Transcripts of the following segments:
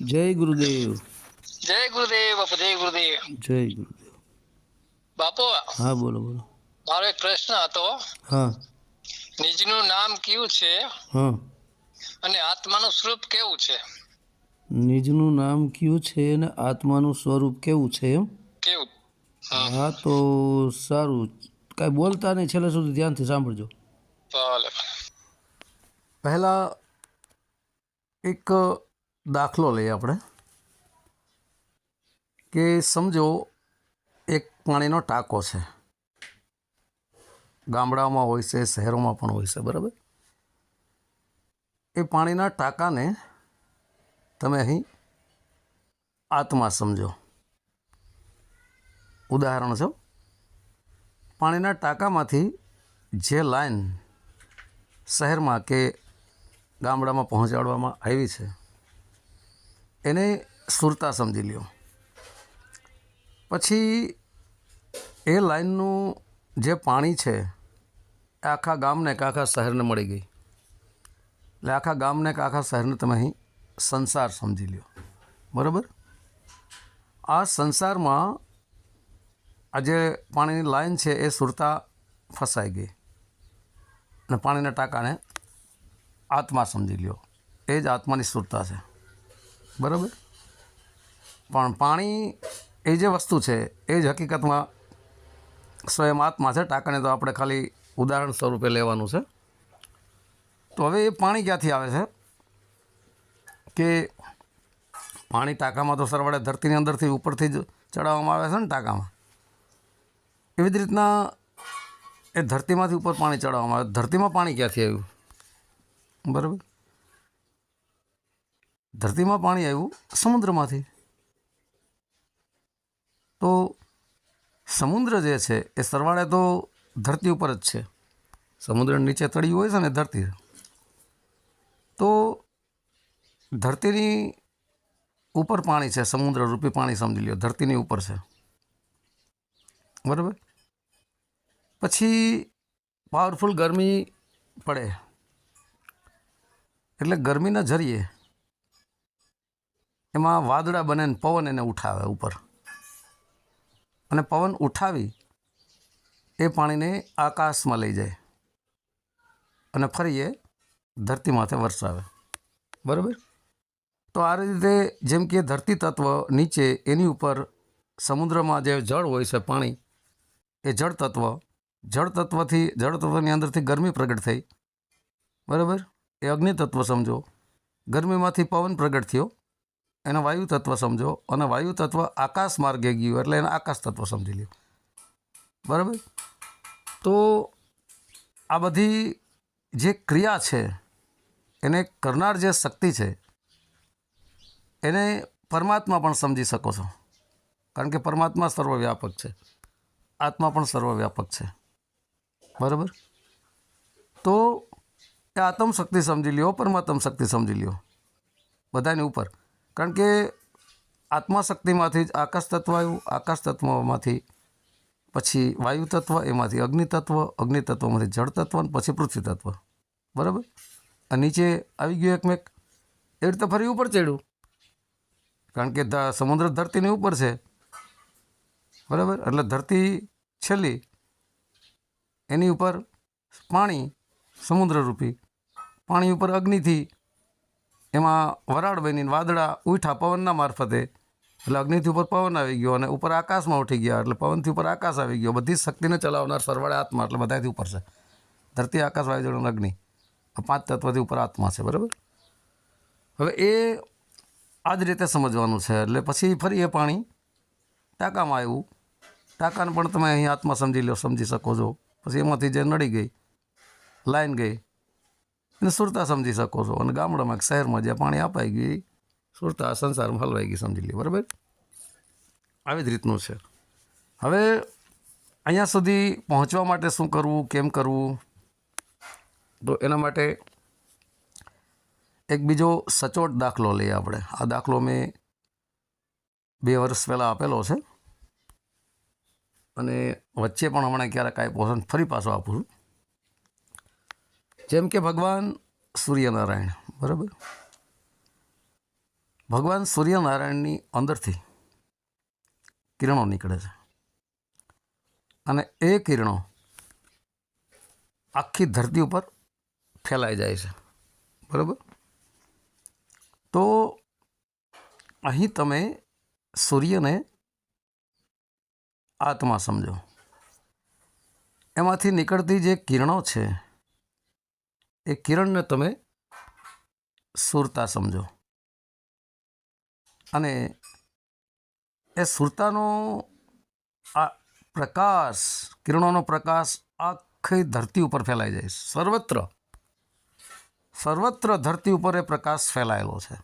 જય ગુરુદેવ. જય ગુરુદેવ બાપુ જય ગુરુદેવ. જય ગુરુદેવ. બાપુ હા બોલો બોલો. મારો એક પ્રશ્ન હતો. હા. નિજનું નામ કયું છે? હા. અને આત્માનું સ્વરૂપ કેવું છે? નિજનું નામ કયું છે અને આત્માનું સ્વરૂપ કેવું છે એમ? કેવું? હા. તો સારું. કાંઈ બોલતા નહીં છેલ્લે સુધી ધ્યાનથી સાંભળજો. ભલે. પહેલાં એક દાખલો લઈએ આપણે. કે સમજો, એક પાણીનો ટાંકો છે. ગામડાઓમાં હોય છે, શહેરોમાં પણ હોય છે, બરાબર? એ પાણીના ટાંકાને તમે અહીં આત્મા સમજો. ઉદાહરણ છે પાણીના ટાંકામાંથી જે લાઈન શહેરમાં કે ગામડામાં પહોંચાડવામાં આવી છે એને સુરતા સમજી લ્યો. પછી એ લાઈનનું જે પાણી છે, એ આખા ગામને કે આખા શહેરને મળી ગઈ. એટલે આખા ગામને કે આખા શહેરને તમે અહીં સંસાર સમજી લ્યો. બરાબર? આ સંસારમાં આ જે પાણીની લાઈન છે, એ સુરતા ફસાઈ ગઈ. અને પાણીના ટાંકાને આત્મા સમજી લ્યો. એ જ આત્માની સુરતા છે. બરાબર? પણ પાણી એ જે વસ્તુ છે, એ જ હકીકતમાં સ્વયં આત્મા છે. ટાંકાને તો આપણે ખાલી ઉદાહરણ સ્વરૂપે લેવાનું છે. તો હવે એ પાણી ક્યાંથી આવે છે? કે પાણી ટાંકામાં તો સરવાળે ધરતીની અંદરથી ઉપરથી જ ચડાવવામાં આવે છે ને ટાંકામાં? એવી જ રીતના એ ધરતીમાંથી ઉપર પાણી ચડાવવામાં આવે. ધરતીમાં પાણી ક્યાંથી આવ્યું? બરાબર? ધરતીમાં પાણી આવ્યું, સમુદ્રમાંથી. તો સમુદ્ર જે છે, એ સરવાળે તો ધરતી ઉપર જ છે. સમુદ્ર નીચે તળિયું હોય છે ને ધરતી. તો ધરતીની ઉપર પાણી છે સમુદ્ર રૂપી પાણી સમજી લ્યો, ધરતીની ઉપર છે. બરાબર? પછી પાવરફુલ ગરમી પડે. એટલે ગરમીના જરીએ એમાં વાદળા બને ને પવન એને ઉઠાવે ઉપર. અને પવન ઉઠાવી એ પાણીને આકાશમાં લઈ જાય. અને ફરી એ ધરતી માથે વરસાવે. બરાબર? તો આ રીતે જેમ કે ધરતી તત્વ નીચે એની ઉપર સમુદ્રમાં જે જળ હોય છે પાણી, એ જળ તત્વ, જળ તત્વથી, જળ તત્વની અંદરથી ગરમી પ્રગટ થઈ. બરાબર? એ અગ્નિ તત્વ સમજો. ગરમીમાંથી પવન પ્રગટ થયો. એને વાયુ તત્વ સમજો અને વાયુ તત્વ આકાશ માર્ગે ગયું એટલે એને આકાશ તત્વ સમજી લ્યો. બરાબર? તો આ બધી જે ક્રિયા છે, એને કરનાર જે શક્તિ છે, એને પરમાત્મા પણ સમજી શકો છો. કારણ કે પરમાત્મા સર્વવ્યાપક છે. આત્મા પણ સર્વવ્યાપક છે. બરાબર? તો એ આત્મ શક્તિ સમજી લ્યો, પરમાત્મ શક્તિ સમજી લ્યો. બધાની ઉપર. કારણ કે આત્માશક્તિમાંથી જ આકાશ તત્વ આવ્યું. આકાશ તત્વમાંથી પછી વાયુ તત્વ, એમાંથી અગ્નિ તત્વ, અગ્નિ તત્વમાંથી જળ તત્વ અને પછી પૃથ્વી તત્વ. બરાબર? અને નીચે આવી ગયું એકમેક એ રીતે ફરી ઉપર ચડ્યું. કારણ કે સમુદ્ર ધરતીની ઉપર છે. બરાબર? એટલે ધરતી છેલ્લી. એની ઉપર પાણી સમુદ્રરૂપી. પાણી ઉપર અગ્નિથી એમાં વરાળ બનીને વાદળા ઉઠા પવનના મારફતે. એટલે અગ્નિથી ઉપર પવન આવી ગયો અને ઉપર આકાશમાં ઉઠી ગયા. એટલે પવનથી ઉપર આકાશ આવી ગયો. બધી શક્તિને ચલાવનાર સરવાળે આત્મા. એટલે બધાથી ઉપર છે. ધરતી, આકાશ, વાયુજળ અગ્નિ. આ પાંચ તત્વથી ઉપર આત્મા છે. બરાબર? હવે એ આ જ રીતે સમજવાનું છે. એટલે પછી ફરી એ પાણી ટાંકામાં આવ્યું. ટાંકાને પણ તમે અહીં આત્મા સમજી લો, સમજી શકો છો. પછી એમાંથી જે નડી ગઈ, લાઈન ગઈ એને સુરતા સમજી શકો છો. અને ગામડામાં શહેરમાં જે પાણી અપાઈ ગયું સુરતા સંસારમાં હલવાઈ ગઈ સમજી લે બરાબર? આવી જ રીતનું છે. હવે અહીંયા સુધી પહોંચવા માટે શું કરવું, કેમ કરવું? તો એના માટે એક બીજો સચોટ દાખલો લઈએ આપણે. આ દાખલો મેં બે વર્ષ પહેલાં આપેલો છે. અને વચ્ચે પણ હમણાં ક્યારેક કાંઈ પોષણ ફરી પાછો આપું છું. જેમ કે ભગવાન સૂર્યનારાયણ, બરાબર? ભગવાન સૂર્યનારાયણની અંદરથી કિરણો નીકળે છે. અને એ કિરણો આખી ધરતી ઉપર ફેલાઈ જાય છે. બરાબર? તો અહીં તમે સૂર્યને આત્મા સમજો. એમાંથી નીકળતી જે કિરણો છે એ કિરણને તમે સુરતા સમજો. અને એ સુરતાનો આ પ્રકાશ, કિરણોનો પ્રકાશ આખી ધરતી ઉપર ફેલાઈ જાય સર્વત્ર સર્વત્ર ધરતી ઉપર એ પ્રકાશ ફેલાયેલો છે.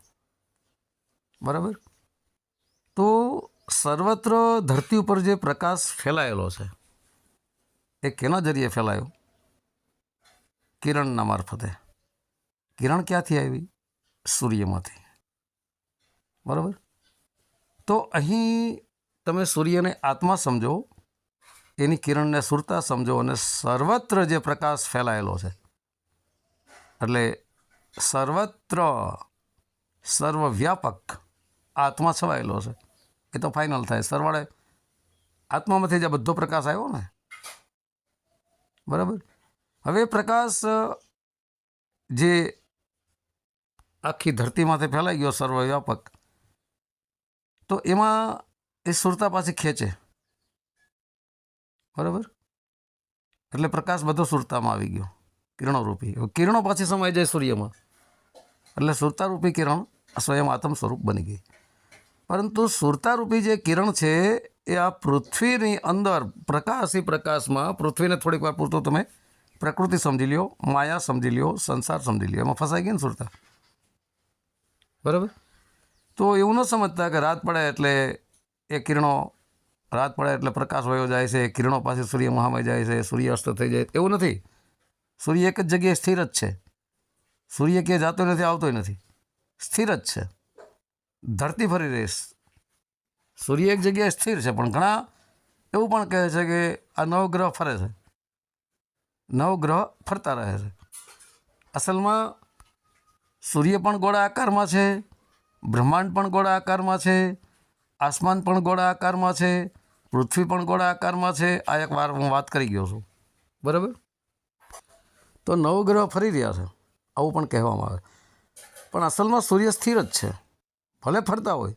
બરાબર? તો સર્વત્ર ધરતી ઉપર જે પ્રકાશ ફેલાયેલો છે, એ કેના જરીએ ફેલાયો? કિરણના મારફતે કિરણ ક્યાંથી આવી? સૂર્યમાંથી. બરાબર? તો અહીં તમે સૂર્યને આત્મા સમજો, એની કિરણને સુરતા સમજો અને સર્વત્ર જે પ્રકાશ ફેલાયેલો છે, એટલે સર્વત્ર, સર્વવ્યાપક આત્મા છવાયેલો છે. એ તો ફાઇનલ થાય. સરવાળે આત્મામાંથી જે બધો પ્રકાશ આવ્યો ને? બરાબર? હવે પ્રકાશ જે આખી ધરતીમાંથી ફેલાઈ ગયો સર્વવ્યાપક, તો એમાં એ સુરતા પાછી ખેંચે. બરાબર? એટલે પ્રકાશ બધો સુરતામાં આવી ગયો, કિરણોરૂપી. કિરણો પાછી સમાઈ જાય સૂર્યમાં. એટલે સુરતારૂપી કિરણ સ્વયં આત્મ સ્વરૂપ બની ગઈ. પરંતુ સુરતારૂપી જે કિરણ છે, એ આ પૃથ્વીની અંદર, પ્રકાશી પ્રકાશમાં, પૃથ્વીને થોડીક વાર પૂરતો તમે પ્રકૃતિ સમજી લ્યો માયા સમજી લ્યો સંસાર સમજી લ્યો એમાં ફસાઈ ગઈ ને સુરતા. બરાબર? તો એવું ન સમજતા કે રાત પડે એટલે એ કિરણો રાત પડે એટલે પ્રકાશ વયો જાય છે કિરણો પાસે સૂર્ય મહામય જાય છે સૂર્ય અસ્ત થઈ જાય એવું નથી. સૂર્ય એક જ જગ્યાએ સ્થિર જ છે. સૂર્ય ક્યાંય જાતો નથી આવતોય નથી. સ્થિર જ છે. ધરતી ફરી રહી સૂર્ય એક જગ્યાએ સ્થિર છે પણ ઘણા એવું પણ કહે છે કે આ નવગ્રહ ફરે છે. નવગ્રહ ફરતા રહે છે. અસલમાં સૂર્ય પણ ગોળા આકારમાં છે, બ્રહ્માંડ પણ ગોળા આકારમાં છે, આસમાન પણ ગોળા આકારમાં છે, પૃથ્વી પણ ગોળા આકારમાં છે. આ એક વાર હું વાત કરી ગયો છું. બરાબર? તો નવગ્રહ ફરી રહ્યા છે, આવું પણ કહેવામાં આવે. પણ અસલમાં સૂર્ય સ્થિર જ છે. ભલે ફરતા હોય,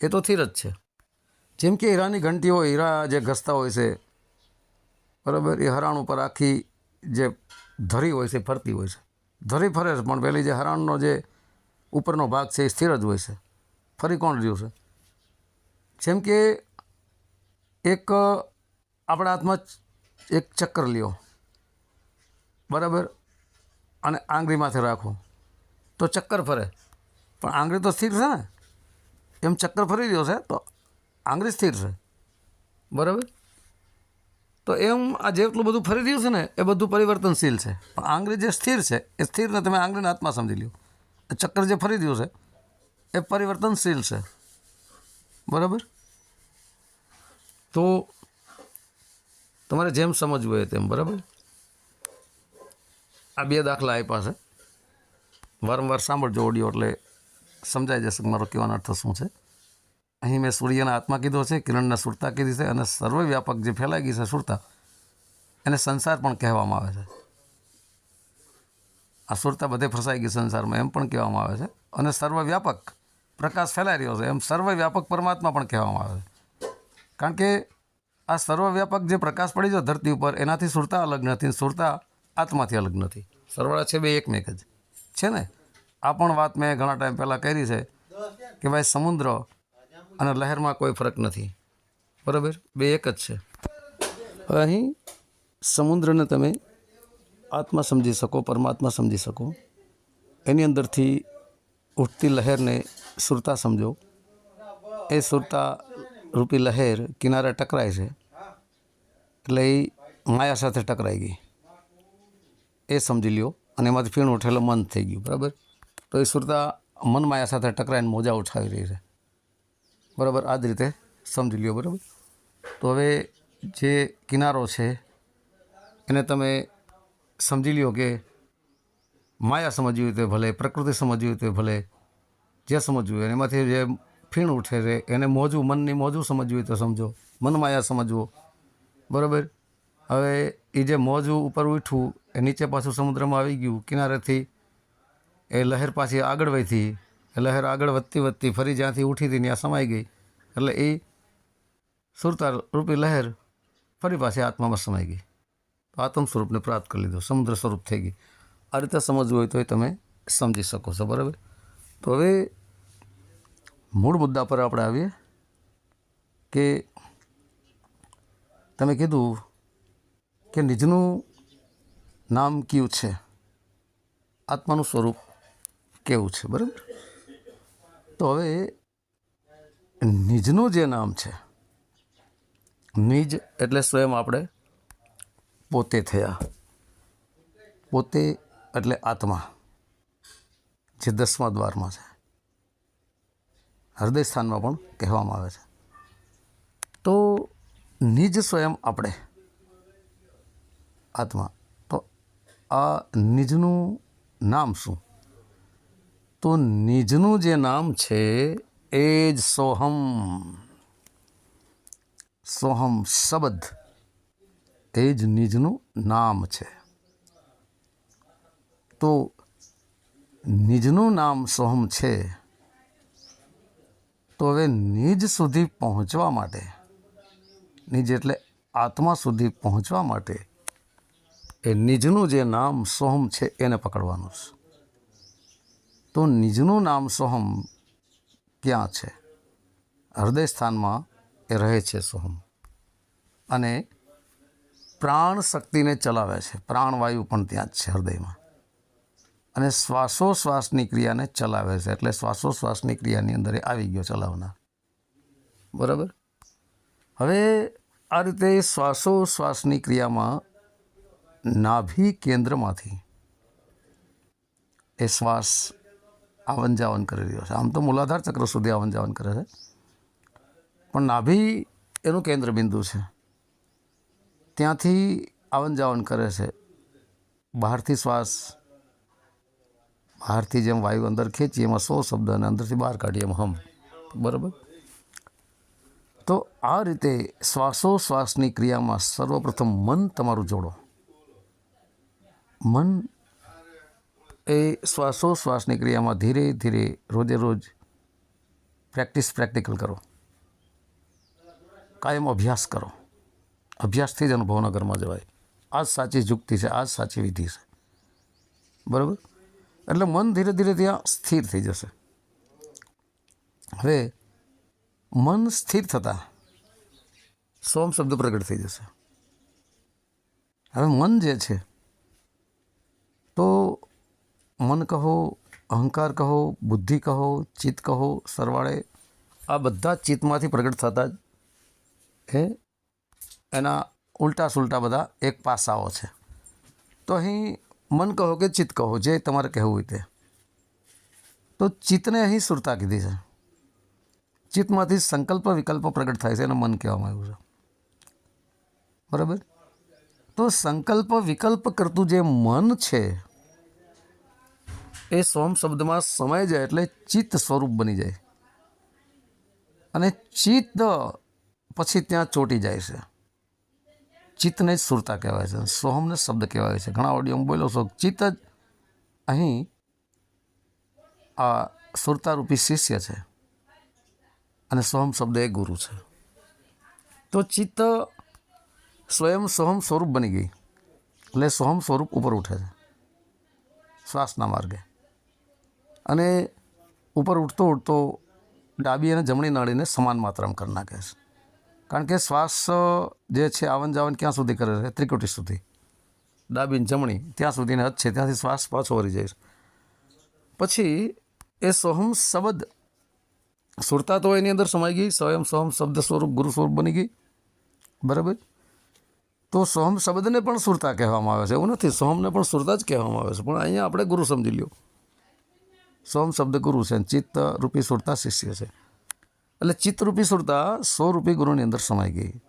એ તો સ્થિર જ છે. જેમ કે હીરાની ઘંટી હોય હીરા જે ઘસતા હોય છે બરાબર? એ હરાણ ઉપર આખી જે ધરી હોય છે ફરતી હોય છે. ધરી ફરે છે, પણ પેલી જે હરાણનો જે ઉપરનો ભાગ છે, એ સ્થિર જ હોય છે. ફરી કોણ રહ્યું છે? જેમ કે એક આપણા હાથમાં એક ચક્કર લ્યો. બરાબર? અને આંગળીમાંથી રાખો. તો ચક્કર ફરે. પણ આંગળી તો સ્થિર છે ને? એમ ચક્કર ફરી રહ્યો છે, તો આંગળી સ્થિર છે. બરાબર? તો એમ આ જેટલું બધું ફરી રહ્યું છે ને, એ બધું પરિવર્તનશીલ છે. પણ આંગળી જે સ્થિર છે, એ સ્થિરને તમે આંગળીને હાથમાં સમજી લ્યો. ચક્કર જે ફરી રહ્યું છે, એ પરિવર્તનશીલ છે. બરાબર? તો તમારે જેમ સમજવું હોય તેમ, બરાબર? આ બે દાખલા આપ્યા છે. વારંવાર સાંભળજો ઓડિયો એટલે સમજાઈ જશે મારો કહેવાનો અર્થ શું છે. અહીં મેં સૂર્યના આત્મા કીધો છે, કિરણને સુરતા કીધી છે અને સર્વવ્યાપક જે ફેલાઈ ગઈ છે સુરતા, એને સંસાર પણ કહેવામાં આવે છે. આ સુરતા બધે ફસાઈ ગઈ સંસારમાં એમ પણ કહેવામાં આવે છે. અને સર્વવ્યાપક પ્રકાશ ફેલાઈ રહ્યો છે, એમ સર્વવ્યાપક પરમાત્મા પણ કહેવામાં આવે છે. કારણ કે આ સર્વવ્યાપક જે પ્રકાશ પડી છે ધરતી ઉપર, એનાથી સુરતા અલગ નથી, સુરતા આત્માથી અલગ નથી. સરવાળા છે બે એકમેક જ. છે ને? આ પણ વાત મેં ઘણા ટાઈમ પહેલાં કરી છે કે ભાઈ સમુદ્ર અને લહેરમાં કોઈ ફરક નથી. બરાબર? બે એક જ છે. હવે અહીં સમુદ્રને તમે આત્મા સમજી શકો, પરમાત્મા સમજી શકો. એની અંદરથી ઉઠતી લહેરને સુરતા સમજો. એ સુરતા રૂપી લહેર કિનારે ટકરાય છે. એટલે એ માયા સાથે ટકરાઈ ગઈ. એ સમજી લ્યો. અને એમાંથી ફીણ ઉઠેલું મન થઈ ગયું. બરાબર? તો એ સુરતા મન માયા સાથે ટકરાઈને મોજા ઉઠાવી રહી છે. બરાબર, આ જ રીતે સમજી લ્યો, બરાબર? તો હવે જે કિનારો છે, એને તમે સમજી લ્યો કે માયા સમજવી હોય તે ભલે, પ્રકૃતિ સમજવી હોય તે ભલે, જે સમજવું હોય, એમાંથી જે ફીણ ઉઠે છે, એને મોજું, મનની મોજું સમજવું હોય તો સમજો, મન માયા સમજવો, બરાબર? હવે એ જે મોજું ઉપર ઉઠવું, એ નીચે પાછું સમુદ્રમાં આવી ગયું, કિનારેથી એ લહેર પાછી આગળ એ લહેર આગળ વધતી વધતી ફરી જ્યાંથી ઉઠી હતી, ત્યાં સમાઈ ગઈ. એટલે એ સુરતાર રૂપી લહેર ફરી પાછી આત્મામાં સમાઈ ગઈ. તો આત્મ સ્વરૂપને પ્રાપ્ત કરી લીધો. સમુદ્ર સ્વરૂપ થઈ ગઈ. આ રીતે સમજવું હોય તો એ તમે સમજી શકો છો, બરાબર? તો હવે મૂળ મુદ્દા પર આપણે આવીએ કે તમે કીધું કે નિજનું નામ કયું છે? આત્માનું સ્વરૂપ કેવું છે, બરાબર? તો હવે નિજનું જે નામ છે, નિજ એટલે સ્વયં આપણે પોતે થયા. પોતે એટલે આત્મા, જે દસમા દ્વારમાં છે. હૃદય સ્થાનમાં પણ કહેવામાં આવે છે. તો નિજ સ્વયં આપણે આત્મા. તો આ નિજનું નામ શું? તો નિજનું જે નામ છે, એ જ સોહમ. સોહમ શબ્દ એ જ નિજનું નામ છે. તો નિજનું નામ સોહમ છે, તો હવે નિજ સુધી પહોંચવા માટે, નિજ એટલે આત્મા સુધી પહોંચવા માટે, એ નિજનું જે નામ સોહમ છે, એને પકડવાનું છે. તો નિજનું નામ સોહમ ક્યાં છે? હૃદય સ્થાનમાં એ રહે છે સોહમ. અને પ્રાણ શક્તિને ચલાવે છે. પ્રાણવાયુ પણ ત્યાં જ છે હૃદયમાં. અને શ્વાસોશ્વાસની ક્રિયાને ચલાવે છે. એટલે શ્વાસોશ્વાસની ક્રિયાની અંદર એ આવી ગયો ચલાવનાર બરાબર? હવે આ રીતે શ્વાસોશ્વાસની ક્રિયામાં નાભી કેન્દ્રમાંથી એ શ્વાસ આવન જાવન કરી રહ્યો છે. આમ તો મૂલાધાર ચક્ર સુધી આવન જાવન કરે છે. પણ નાભી એનું કેન્દ્ર બિંદુ છે. ત્યાંથી આવન જાવન કરે છે. બહારથી શ્વાસ, બહારથી જેમ વાયુ અંદર ખેંચીએ એમાં સો શબ્દ અને અંદરથી બહાર કાઢીએ એમ હમ. બરાબર? તો આ રીતે શ્વાસોશ્વાસની ક્રિયામાં સર્વપ્રથમ મન તમારું જોડો. મન એ શ્વાસોશ્વાસની ક્રિયામાં ધીરે ધીરે રોજે રોજ પ્રેક્ટિસ પ્રેક્ટિકલ કરો. કાયમ અભ્યાસ કરો. અભ્યાસથી જ અનુભવના ઘરમાં જવાય. આ જ સાચી યુક્તિ છે, આ જ સાચી વિધિ છે. બરાબર? એટલે મન ધીરે ધીરે ત્યાં સ્થિર થઈ જશે. હવે મન સ્થિર થતાં સોમ શબ્દ પ્રગટ થઈ જશે. હવે મન જે છે, તો મન કહો, અહંકાર કહો, બુદ્ધિ કહો, ચિત્ત કહો, સરવાળે આ બધા ચિત્તમાંથી પ્રગટ થતા જ એ એના ઉલટા સુલટા બધા એક પાસાઓ છે. તો અહીં મન કહો કે ચિત્ત કહો, જે તમારે કહેવું હોય તે. તો ચિત્તને અહીં સુરતા કીધી છે. ચિત્તમાંથી સંકલ્પ વિકલ્પ પ્રગટ થાય છે એને મન કહેવામાં આવ્યું છે. બરાબર? તો સંકલ્પ વિકલ્પ કરતું જે મન છે એ સોમ શબ્દમાં સમાઈ જાય એટલે ચિત્ત સ્વરૂપ બની જાય. અને ચિત્ત પછી ત્યાં ચોંટી જાય છે. ચિત્તને જ સુરતા કહેવાય છે. સોહમને શબ્દ કહેવાય છે. ઘણા ઓડિયો બોલો છો, ચિત્ત જ અહીં આ સુરતારૂપી શિષ્ય છે. અને સોહમ શબ્દ એ ગુરુ છે. તો ચિત્ત સ્વયં સોહમ સ્વરૂપ બની ગઈ. એટલે સોહમ સ્વરૂપ ઉપર ઉઠે છે. શ્વાસના માર્ગે. અને ઉપર ઉઠતો ઉઠતો ડાબી અને જમણી નાળીને સમાન માત્રામાં કરી નાખે છે. કારણ કે શ્વાસ જે છે આવન જાવન ક્યાં સુધી કરે છે? ત્રિકુટી સુધી. ડાબી જમણી, ત્યાં સુધીને હદ છે. ત્યાંથી શ્વાસ પાછો વળી જાય છે. પછી એ સોહમ શબ્દ સુરતા તો એની અંદર સમાઈ ગઈ. સ્વયં સોહમ શબ્દ સ્વરૂપ ગુરુ સ્વરૂપ બની ગઈ. બરાબર? તો સોહમ શબ્દને પણ સુરતા કહેવામાં આવે છે. એવું નથી. સોહમને પણ સુરતા જ કહેવામાં આવે છે. પણ અહીંયા આપણે ગુરુ સમજી લ્યો. સોમ શબ્દ ગુરુ છે ચિત્ત રૂપી સુરતા શિષ્ય છે. એટલે ચિત્તરૂપી સુરતા સો રૂપી ગુરુની અંદર સમાઈ ગઈ.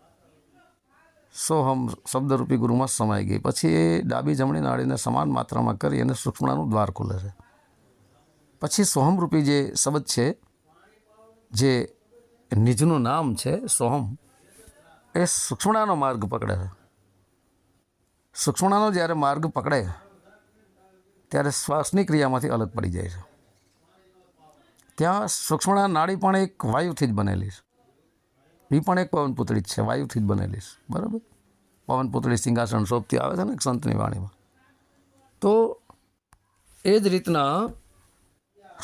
સોહમ શબ્દરૂપી ગુરુમાં સમાઈ ગઈ. પછી એ ડાબી જમણી નાળીને સમાન માત્રામાં કરી અને સૂક્ષ્મણાનું દ્વાર ખુલે છે. પછી સોહમરૂપી જે શબ્દ છે, જે નિજનું નામ છે સોહમ, એ સુક્ષ્મણાનો માર્ગ પકડે છે. સુક્ષ્મણાનો જ્યારે માર્ગ પકડે, ત્યારે શ્વાસની ક્રિયામાંથી અલગ પડી જાય છે. ત્યાં સુક્ષ્મણા નાડી પણ એક વાયુથી જ બનેલી છે. એ પણ એક પવન પુતળી જ છે, વાયુથી જ બનેલી છે. બરાબર? પવન પુતળી શોભથી આવે છે ને સંતની વાણીમાં. તો એ જ રીતના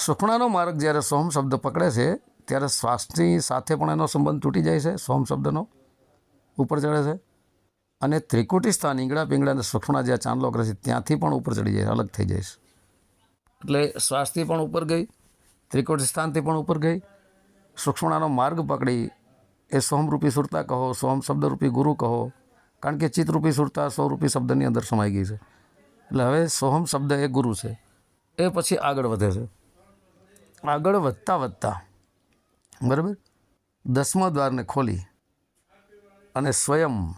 સુખણાનો માર્ગ જ્યારે સોમ શબ્દ પકડે છે, ત્યારે શ્વાસની સાથે પણ એનો સંબંધ તૂટી જાય છે, સોમ શબ્દનો. ઉપર ચડે છે. અને ત્રિકુટી સ્થાન ઈંગડા પીંગડા અને સુખણા જ્યાં ચાંદલો કરે છે, ત્યાંથી પણ ઉપર ચડી જાય અલગ થઈ જાય છે. એટલે શ્વાસથી પણ ઉપર ગઈ ત્રિકોટી સ્થાનથી પણ ઉપર ગઈ. સુક્ષ્મણાનો માર્ગ પકડી. એ સોમરૂપી સુરતા કહો, સોમ શબ્દરૂપી ગુરુ કહો. કારણ કે ચિત્તરૂપી સુરતા સ્વરૂપી શબ્દની અંદર સમાઈ ગઈ છે. એટલે હવે સોહમ શબ્દ એ ગુરુ છે. એ પછી આગળ વધે છે. આગળ વધતા વધતા, બરાબર? દસમા દ્વારને ખોલી અને સ્વયં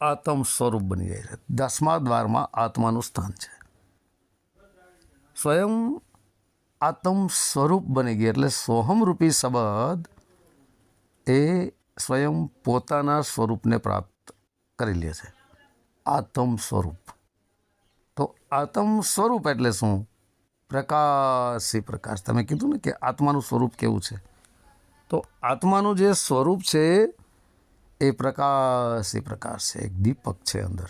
આત્મ સ્વરૂપ બની જાય છે. દસમા દ્વારમાં આત્માનું સ્થાન છે. સ્વયં આત્મ સ્વરૂપ બની ગઈ એટલે સોહમરૂપી શબ્દ એ સ્વયં પોતાના સ્વરૂપને પ્રાપ્ત કરી લે છે. આત્મ સ્વરૂપ. તો આત્મ સ્વરૂપ એટલે શું? પ્રકાશી પ્રકાશ. તમે કીધું ને કે આત્માનું સ્વરૂપ કેવું છે? તો આત્માનું જે સ્વરૂપ છે એ પ્રકાશી પ્રકાશ છે. એક દીપક છે અંદર.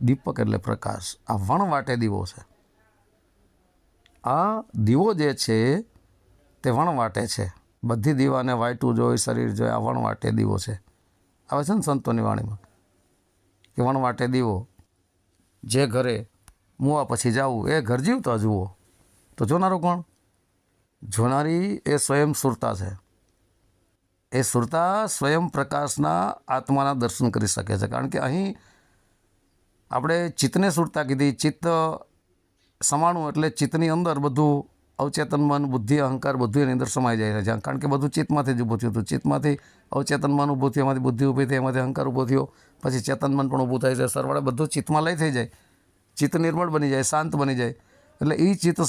દીપક એટલે પ્રકાશ. આ વણવાટે દીવો છે. આ દીવો જે છે તે વણવાટે છે. બધી દીવાને વાટવું જોઈએ શરીર જોઈએ આ વણવાટે દીવો છે. આવે છે ને સંતોની વાણીમાં કે વણ વાટે દીવો. જે ઘરે મુવા પછી જવું, એ ઘર જીવતા જુઓ. તો જોનારું કોણ? જોનારી એ સ્વયં સુરતા છે. એ સુરતા સ્વયં પ્રકાશના આત્માના દર્શન કરી શકે છે. કારણ કે અહીં આપણે ચિત્તને સુરતા કીધી. ચિત્ત સમાણું એટલે ચિત્તની અંદર બધું અવચેતન, મન, બુદ્ધિ, અહંકાર બધું એની અંદર સમાઈ જાય છે. કારણ કે બધું ચિત્તમાંથી જ ઊભું થયું હતું. ચિત્તમાંથી અવચેતન, મન ઊભું થયું, એમાંથી બુદ્ધિ ઊભી થઈ, એમાંથી અહંકાર ઊભો થયો. પછી ચેતન, મન પણ ઊભું થાય છે. સરવાળે બધું ચિત્તમાં લઈ થઈ જાય. ચિત્ત નિર્મળ બની જાય, શાંત બની જાય. એટલે એ ચિત્ત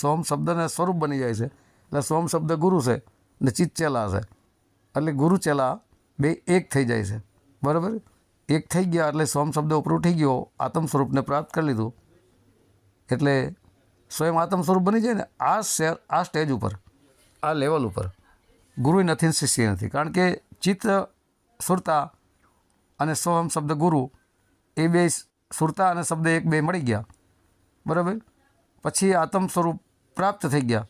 સોમ શબ્દને સ્વરૂપ બની જાય છે. એટલે સોમ શબ્દ ગુરુ છે ને ચિત્ત ચેલા છે. એટલે ગુરુ ચેલા બે એક થઈ જાય છે. બરાબર? એક થઈ ગયા એટલે સોમ શબ્દ ઉપર ઉઠી ગયો, આત્મ સ્વરૂપને પ્રાપ્ત કરી લીધું. એટલે સ્વયં આત્મ સ્વરૂપ બની જાય ને આ શેર આ સ્ટેજ ઉપર, આ લેવલ ઉપર ગુરુ નથી શિષ્ય નથી. કારણ કે ચિત્ત સુરતા અને સોહમ શબ્દ ગુરુ એ બે સુરતા અને શબ્દ એક બે મળી ગયા. બરાબર? પછી આત્મ સ્વરૂપ પ્રાપ્ત થઈ ગયા.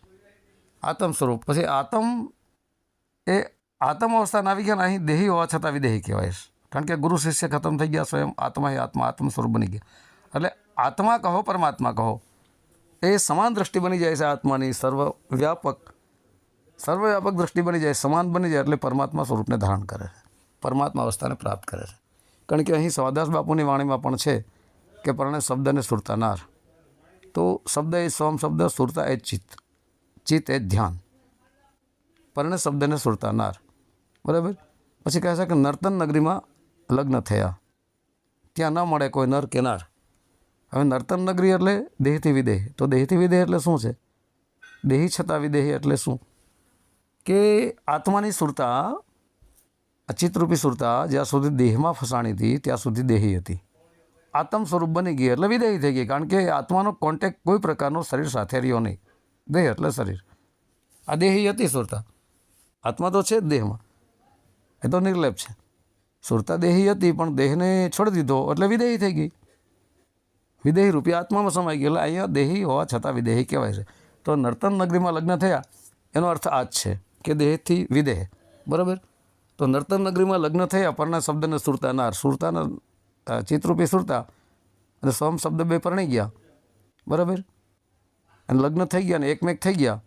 આત્મ સ્વરૂપ. પછી આત્મ એ આત્મ અવસ્થાને આવી ગયા અહીં દેહી હોવા છતાં વિદેહી કહેવાય કારણ કે ગુરુ શિષ્ય ખતમ થઈ ગયા, સ્વયં આત્મા એ આત્મા આત્મ સ્વરૂપ બની ગયા. એટલે આત્મા કહો, પરમાત્મા કહો. એ સમાન દ્રષ્ટિ બની જાય છે આત્માની, સર્વવ્યાપક સર્વવ્યાપક દ્રષ્ટિ બની જાય, સમાન બની જાય એટલે પરમાત્મા સ્વરૂપને ધારણ કરે છે. પરમાત્મા અવસ્થાને પ્રાપ્ત કરે છે. કારણ કે અહીં સ્વાદાસ બાપુની વાણીમાં પણ છે કે પરણે શબ્દને સુરતાનાર. તો શબ્દ એ સોમ શબ્દ, સુરતા એ ચિત્ત. ચિત્ત એ ધ્યાન. પરણે શબ્દને સુરતાનાર. બરાબર? પછી કહે છે કે નર્તન નગરીમાં લગ્ન થયા. ત્યાં ન મળે કોઈ નર કે નાર. હવે નર્તન નગરી એટલે દેહથી વિદેહ. તો દેહથી વિદેહ એટલે શું છે? દેહી છતાં વિદેહી એટલે શું? કે આત્માની સુરતા, અચિતરૂપી સુરતા જ્યાં સુધી દેહમાં ફસાણી હતી, ત્યાં સુધી દેહી હતી. આત્મ સ્વરૂપ બની ગઈ એટલે વિદેહી થઈ ગઈ. કારણ કે આત્માનો કોન્ટેક કોઈ પ્રકારનો શરીર સાથે રહ્યો નહીં. દેહ એટલે શરીર. આ દેહી હતી સુરતા. આત્મા તો છે જ દેહમાં. એ તો નિર્લેપ છે. સુરતા દેહી હતી, પણ દેહને છોડી દીધો એટલે વિદેહી થઈ ગઈ. વિદેહી રૂપિયા આત્મામાં સમાઈ ગયેલા. અહીંયા દેહી હોવા છતાં વિદેહી કહેવાય છે. તો નર્તન નગરીમાં લગ્ન થયા, એનો અર્થ આ જ છે કે દેહથી વિદેહ. બરાબર? તો નર્તન નગરીમાં લગ્ન થયા પરના શબ્દને સુરતા નાર સુરતાના ચિત્રરૂપી સુરતા અને સોમ શબ્દ બે પરણી ગયા. બરાબર? અને લગ્ન થઈ ગયા ને એકમેક થઈ ગયા.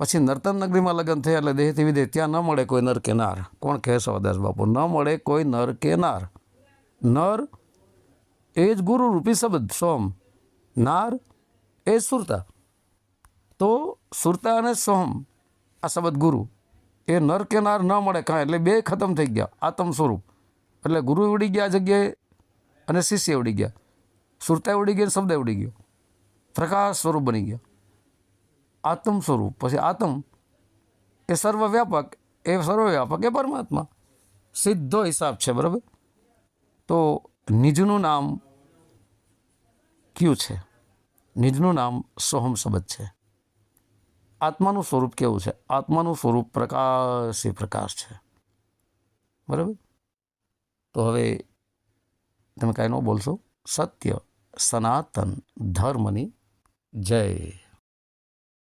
પછી નર્તન નગરીમાં લગ્ન થયા એટલે દેહથી વિદેહ. ત્યાં ન મળે કોઈ નર કે નાર. કોણ કહે સવાદાસ બાપુ? ન મળે કોઈ નર કે નાર. નર એ જ ગુરુ રૂપી શબ્દ, સોમ. નાર એ સુરતા. તો સુરતા અને સોમ, આ શબ્દ ગુરુ. એ નર કે નાર ન મળે કાંઈ, એટલે બે ખતમ થઈ ગયા, આત્મ સ્વરૂપ. એટલે ગુરુ ઉડી ગયા જગ્યાએ અને શિષ્ય ઉડી ગયા. સુરતા ઉડી ગયા શબ્દ ઉડી ગયો. પ્રકાશ સ્વરૂપ બની ગયા. આત્મ સ્વરૂપ, પછી આત્મ એ સર્વવ્યાપક એ સર્વવ્યાપક એ પરમાત્મા. સીધો હિસાબ છે, બરાબર? તો નિજનું નામ કયું છે? નિજનું નામ સોહમ શબ્દ છે. આત્માનું સ્વરૂપ કેવું છે? આત્માનું સ્વરૂપ પ્રકાશ પ્રકાશ છે. બરાબર? તો હવે તમે કાંઈ ન બોલશો. સત્ય સનાતન ધર્મની જય.